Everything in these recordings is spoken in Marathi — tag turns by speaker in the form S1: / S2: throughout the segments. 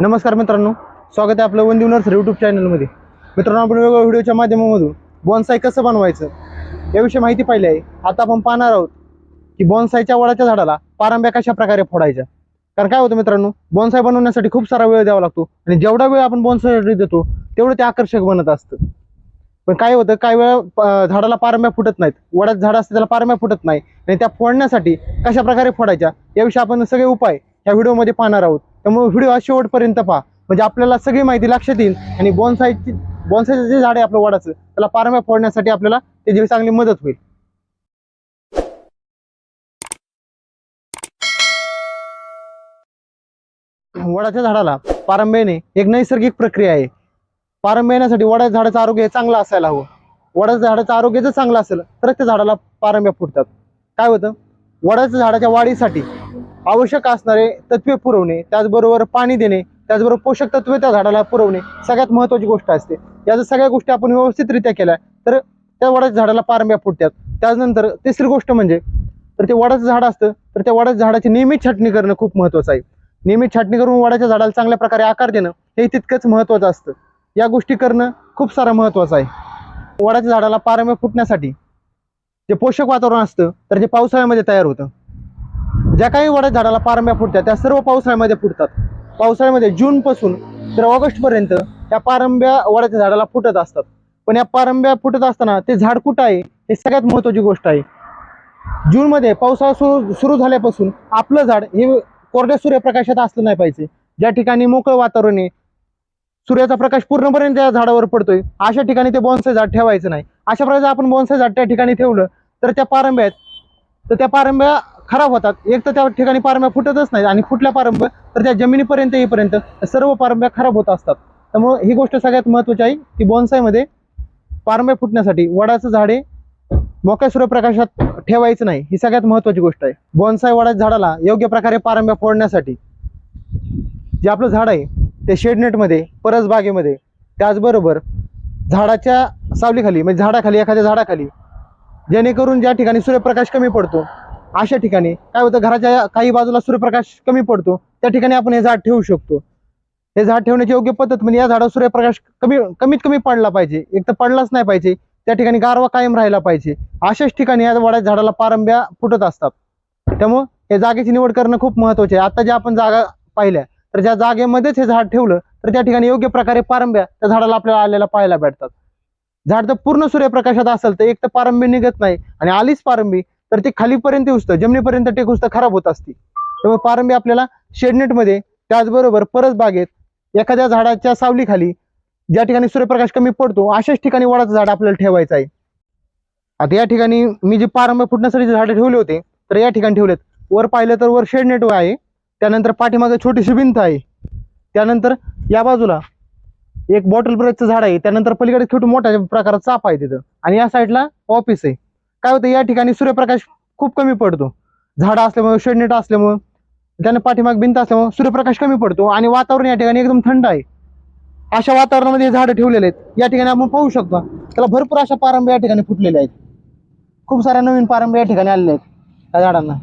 S1: नमस्कार मित्रांनो स्वागत आहे आपलं वंदी नर्सरी यूट्यूब चॅनलमध्ये मित्रांनो आपण वेगवेगळ्या व्हिडिओच्या माध्यमामधून बॉन्साय कसं बनवायचं याविषयी माहिती पाहिली आहे. आता आपण पाहणार आहोत की बॉन्सायच्या वडाच्या झाडाला पारंब्या कशा प्रकारे फोडायच्या. कारण काय होतं मित्रांनो बॉन्साय बनवण्यासाठी खूप सारा वेळ द्यावा लागतो आणि जेवढा वेळ आपण बॉन्सायसाठी देतो तेवढं ते आकर्षक बनत असतं. पण काय होतं काही वेळा झाडाला पारंब्या फुटत नाहीत. वडाचं झाड असतं त्याला पारंब्या फुटत नाही. आणि त्या फोडण्यासाठी कशा प्रकारे फोडायच्या याविषयी आपण सगळे उपाय या व्हिडिओमध्ये पाहणार आहोत. त्यामुळे व्हिडिओ हा शेवटपर्यंत पहा. म्हणजे आपल्याला सगळी माहिती लक्षात येईल आणि बॉन्साईची बॉन्साईचं जे झाड आहे आपलं वाडाचं त्याला पारंब्या फोडण्यासाठी आपल्याला त्याची चांगली मदत होईल. वडाच्या झाडाला पारंब येणे एक नैसर्गिक प्रक्रिया आहे. पारंब येण्यासाठी वडाच्या झाडाचं आरोग्य चांगलं असायला हवं. वडाच्या झाडाचं आरोग्य जर चांगलं असेल तरच त्या झाडाला पारंब्या फुटतात. काय होतं? वडाच्या झाडाच्या वाढीसाठी आवश्यक असणारे तत्वे पुरवणे त्याचबरोबर पाणी देणे त्याचबरोबर पोषक तत्वे त्या झाडाला पुरवणे सगळ्यात महत्त्वाची गोष्ट असते. या जर सगळ्या गोष्टी आपण व्यवस्थितरित्या केल्या तर त्या वडाच्या झाडाला पारंब्या फुटतात. त्यानंतर तिसरी गोष्ट म्हणजे तर ते वडाचं झाड असतं तर त्या वडाच्या झाडाची नियमित छाटणी करणं खूप महत्त्वाचं आहे. नियमित छाटणी करून वडाच्या झाडाला चांगल्या प्रकारे आकार देणं हे तितकंच महत्त्वाचं असतं. या गोष्टी करणं खूप सारं महत्त्वाचं आहे. वडाच्या झाडाला पारंब्या फुटण्यासाठी जे पोषक वातावरण असतं तर ते पावसाळ्यामध्ये तयार होतं. ज्या काही वडा झाडाला पारंब्या फुटतात त्या सर्व पावसाळ्यामध्ये फुटतात. पावसाळ्यामध्ये जूनपासून तर ऑगस्टपर्यंत त्या पारंब्या वडाच्या झाडाला फुटत असतात. पण या पारंब्या फुटत असताना ते झाड कुठं आहे हे सगळ्यात महत्त्वाची गोष्ट आहे. जूनमध्ये पावसाळा सुरू सुरू झाल्यापासून आपलं झाड हे कोरड्या सूर्यप्रकाशात असलं नाही पाहिजे. ज्या ठिकाणी मोकळं वातावरण आहे सूर्याचा प्रकाश पूर्णपर्यंत त्या झाडावर पडतोय अशा ठिकाणी ते बॉन्साय झाड ठेवायचं नाही. अशा प्रकारे आपण बॉन्साय झाड त्या ठिकाणी ठेवलं तर त्या पारंब्यात तर त्या पारंब्या खराब होतात. एक तर त्या ठिकाणी पारंब्या फुटतच नाही आणि फुटल्या पारंब्या तर त्या जमिनीपर्यंत येईपर्यंत सर्व पारंब्या खराब होत असतात. त्यामुळे ही गोष्ट सगळ्यात महत्त्वाची आहे की बॉन्सायमध्ये पारंब्या फुटण्यासाठी वडाचं झाडे मोक्या सूर्यप्रकाशात ठेवायचं नाही. ही सगळ्यात महत्त्वाची गोष्ट आहे. बॉन्साय वडाच्या झाडाला योग्य प्रकारे पारंब्या फोडण्यासाठी जे आपलं झाड आहे ते शेडनेटमध्ये परस बागेमध्ये त्याचबरोबर झाडाच्या सावलीखाली म्हणजे झाडाखाली एखाद्या झाडाखाली जेणेकरून ज्या ठिकाणी सूर्यप्रकाश कमी पडतो अशा ठिकाणी काय होतं घराच्या काही बाजूला सूर्यप्रकाश कमी पडतो त्या ठिकाणी आपण हे झाड ठेवू शकतो. हे झाड ठेवण्याची योग्य पद्धत म्हणजे या झाडावर सूर्यप्रकाश कमी कमीत कमी पडला पाहिजे. एक तर पडलाच नाही पाहिजे त्या ठिकाणी गारवा कायम राहिला पाहिजे. अशाच ठिकाणी या वडा झाडाला पारंब्या फुटत असतात. त्यामुळं हे जागेची निवड करणं खूप महत्त्वाचे आहे. आता ज्या आपण जागा पाहिल्या तर ज्या जागेमध्येच हे झाड ठेवलं तर त्या ठिकाणी योग्य प्रकारे पारंब्या त्या झाडाला आपल्याला आलेला पाहायला भेटतात. झाड जर पूर्ण सूर्यप्रकाशात असेल तर एक तर पारंबी निघत नाही आणि आलीच पारंबी तर ती खालीपर्यंत उचतं जमिनीपर्यंत टेकूस तर खराब होत असते. त्यामुळे पारंबी आपल्याला शेडनेटमध्ये त्याचबरोबर परस बागेत एखाद्या झाडाच्या सावलीखाली ज्या ठिकाणी सूर्यप्रकाश कमी पडतो अशाच ठिकाणी वडाचं झाड आपल्याला ठेवायचं आहे. आता या ठिकाणी मी जे पारंबी फुटण्यासाठी झाडं ठेवले होते तर या ठिकाणी ठेवलेत. वर पाहिलं तर वर शेडनेट आहे त्यानंतर पाठीमागे छोटीशी भिंत आहे. त्यानंतर या बाजूला एक बॉटल ब्रशचं झाड आहे त्यानंतर पलीकडे छोटं मोठ्या प्रकारचा चाप आहे तिथं. आणि या साईडला ऑफिस आहे. काय होतं या ठिकाणी सूर्यप्रकाश खूप कमी पडतो. झाडं असल्यामुळे शेडनेट असल्यामुळं त्यानं पाठीमाग भिंत असल्यामुळे सूर्यप्रकाश कमी पडतो आणि वातावरण या ठिकाणी एकदम थंड आहे. अशा वातावरणामध्ये हे झाडं ठेवलेले आहेत. या ठिकाणी आपण पाहू शकतो. त्याला भरपूर अशा पारंब्या या ठिकाणी फुटलेल्या आहेत. खूप साऱ्या नवीन पारंब्या या ठिकाणी आलेल्या आहेत त्या झाडांना.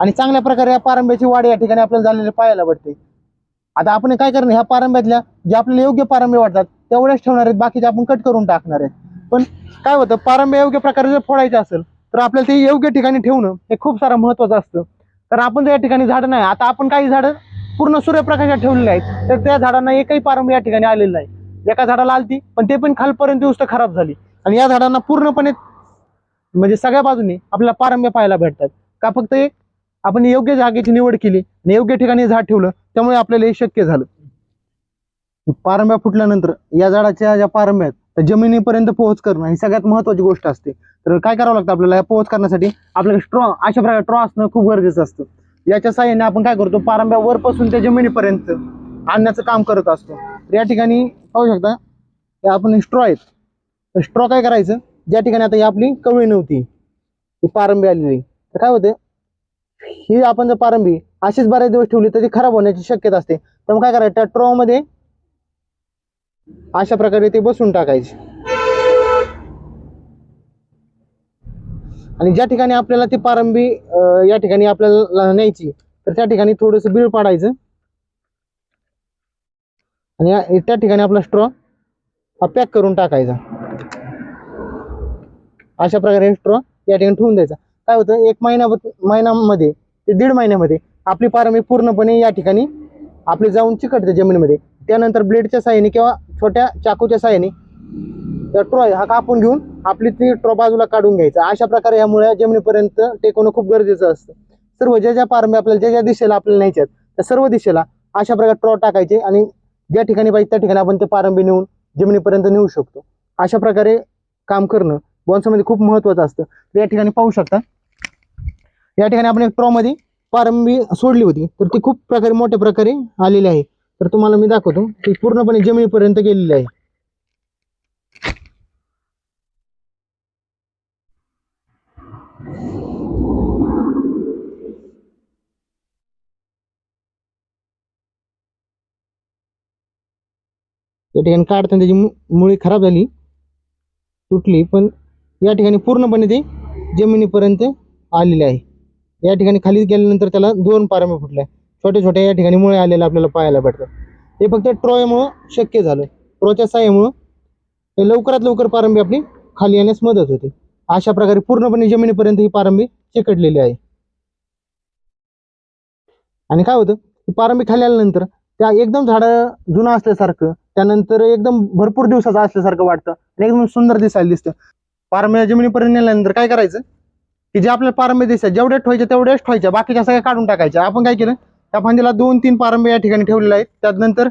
S1: आणि चांगल्या प्रकारे या पारंब्याची वाढ या ठिकाणी आपल्याला झालेली पाहायला भेटते. आता आपण काय करणार ह्या पारंब्यातल्या जे आपल्याला योग्य पारंब्या वाटतात तेवढ्याच ठेवणार आहेत बाकीचे आपण कट करून टाकणार आहेत. पण काय होतं पारंब्या योग्य प्रकारे जर फोडायचे असेल तर आपल्याला ते योग्य ठिकाणी ठेवणं हे खूप सारं महत्वाचं असतं. कारण आपण या ठिकाणी झाडं नाही आता आपण काही झाडं पूर्ण सूर्यप्रकाशात ठेवलेले आहेत तर त्या झाडांना एकही पारंब्या या ठिकाणी आलेलं नाही. एका झाडाला आलती पण ते पण खालपर्यंत उष्ट खराब झाली. आणि या झाडांना पूर्णपणे म्हणजे सगळ्या बाजूने आपल्याला पारंब्या पाहायला भेटतात. का फक्त एक आपण योग्य जागेची निवड केली आणि योग्य ठिकाणी झाड ठेवलं त्यामुळे आपल्याला हे शक्य झालं. पारंब्या फुटल्यानंतर या झाडाच्या ज्या पारंब्या आहेत त्या जमिनीपर्यंत पोहोच करणं ही सगळ्यात महत्वाची गोष्ट असते. तर काय करावं लागतं आपल्याला? या पोहोच करण्यासाठी आपल्याला स्ट्रॉ अशा प्रकारे ट्रॉ असणं खूप गरजेचं असतं. याच्या साहाय्याने आपण काय करतो? पारंब्या वरपासून त्या जमिनीपर्यंत आणण्याचं काम करत असतो. तर या ठिकाणी पाहू शकता आपण स्ट्रॉ आहेत. स्ट्रॉ काय करायचं? ज्या ठिकाणी आता ही आपली कवळी नव्हती ही पारंबी आलेली. तर काय होते? ही आपण जर पारंबी अशीच बऱ्याच दिवस ठेवली तर ती खराब होण्याची शक्यता असते. तर मग काय करायचं? त्या ट्रॉमध्ये अशा प्रकारे ते बसून टाकायचे. आणि ज्या ठिकाणी आपल्याला ती पारंबी या ठिकाणी आपल्याला न्यायची तर त्या ठिकाणी थोडस बीळ पाडायचं. आणि त्या ठिकाणी आपला स्ट्रॉ हा पॅक करून टाकायचा. अशा प्रकारे स्ट्रॉ या ठिकाणी ठेवून द्यायचा. काय होतं एक महिना महिन्यामध्ये ते दीड महिन्यामध्ये आपली पारंभी पूर्णपणे या ठिकाणी आपली जाऊन चिकटते जमिनीमध्ये. त्यानंतर ब्लेडच्या साहाय्याने किंवा छोट्या चाकूच्या साह्याने त्या ट्रॉय हा कापून घेऊन आपली ती ट्रॉ बाजूला काढून घ्यायचा. अशा प्रकारे यामुळे जमिनीपर्यंत टेकवणं खूप गरजेचं असतं. सर्व ज्या ज्या पारंभी आपल्याला ज्या ज्या दिशेला आपल्याला न्यायच्यात त्या सर्व दिशेला अशा प्रकारे ट्रॉ टाकायचे आणि ज्या ठिकाणी पाहिजे त्या ठिकाणी आपण ते पारंबी नेऊन जमिनीपर्यंत नेऊ शकतो. अशा प्रकारे काम करणं बॉन्समध्ये खूप महत्त्वाचं असतं. तर या ठिकाणी पाहू शकता. या ठिकाणी आपण एक ट्रॉमध्ये पारंबी सोडली होती. तर ती खूप प्रकारे मोठ्या प्रकारे आलेली आहे. तर तुम्हाला मी दाखवतो. ती पूर्णपणे जमिनीपर्यंत गेलेली आहे. या ठिकाणी काढताना त्याची मुळी खराब झाली. तुटली पण या ठिकाणी पूर्णपणे ते जमिनीपर्यंत आलेले आहे. या ठिकाणी खाली गेल्यानंतर त्याला दोन पारंब्या फुटल्या. छोट्या छोट्या या ठिकाणी मुळे आलेल्या आपल्याला पाहायला भेटतात हे फक्त ट्रॉयमुळं शक्य झालं. ट्रॉच्या साह्यामुळं हे लवकरात लवकर पारंबी आपली खाली येण्यास मदत होते. अशा प्रकारे पूर्णपणे जमिनीपर्यंत ही पारंबी चिकटलेली आहे. आणि काय होतं? पारंबी खाली आल्यानंतर त्या एकदम झाडं जुनं असल्यासारखं त्यानंतर एकदम भरपूर दिवसाचं असल्यासारखं वाटतं आणि एकदम सुंदर दिसायला दिसतं. पारंब्या जमिनीपर्यंत नेल्यानंतर काय करायचं? की जे आपल्याला पारंब्या दिसतात जेवढ्या ठेवायच्या तेवढ्याच ठेवायच्या बाकीच्या सगळ्या काढून टाकायच्या. आपण काय केलं? त्या फांदीला दोन तीन पारंब्या या ठिकाणी ठेवलेल्या आहेत. त्यानंतर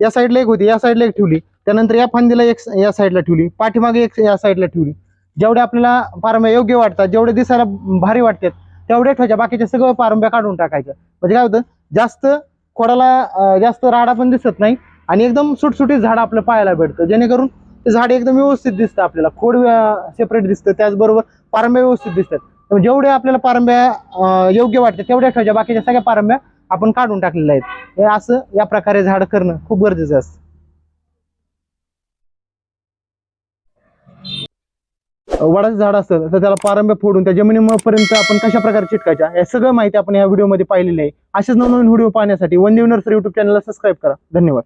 S1: या साईडला एक होती या साईडला एक ठेवली. त्यानंतर या फांदीला एक या साईडला ठेवली. पाठीमागे एक या साईडला ठेवली. जेवढ्या आपल्याला पारंब्या योग्य वाटतात जेवढे दिसायला भारी वाटतात तेवढ्या ठेवायच्या. बाकीच्या सगळं पारंब्या काढून टाकायच्या. म्हणजे काय होतं? जास्त खोडाला जास्त राडा पण दिसत नाही आणि एकदम सुटसुटीत झाड आपलं पाहायला भेटतं. जेणेकरून ते झाड एकदम व्यवस्थित दिसतं आपल्याला. खोड सेपरेट दिसतं. त्याचबरोबर पारंब्या व्यवस्थित दिसतात. त्यामुळे जेवढे आपल्याला पारंब्या योग्य वाटतात तेवढ्या ठेवायच्या. बाकीच्या सगळ्या पारंब्या आपण काढून टाकलेल्या आहेत. हे असं या प्रकारे झाड करणं खूप गरजेचं असतं. वडाचं झाड असतं तर त्याला पारंब्या फोडून त्या जमिनीपर्यंत आपण कशा प्रकारे चिटकायच्या या सगळं माहिती आपण या व्हिडिओमध्ये पाहिलेली आहे. असेच नवनवीन व्हिडिओ पाहण्यासाठी वन नर्सरी युट्यूब चॅनलला सबस्क्राईब करा. धन्यवाद.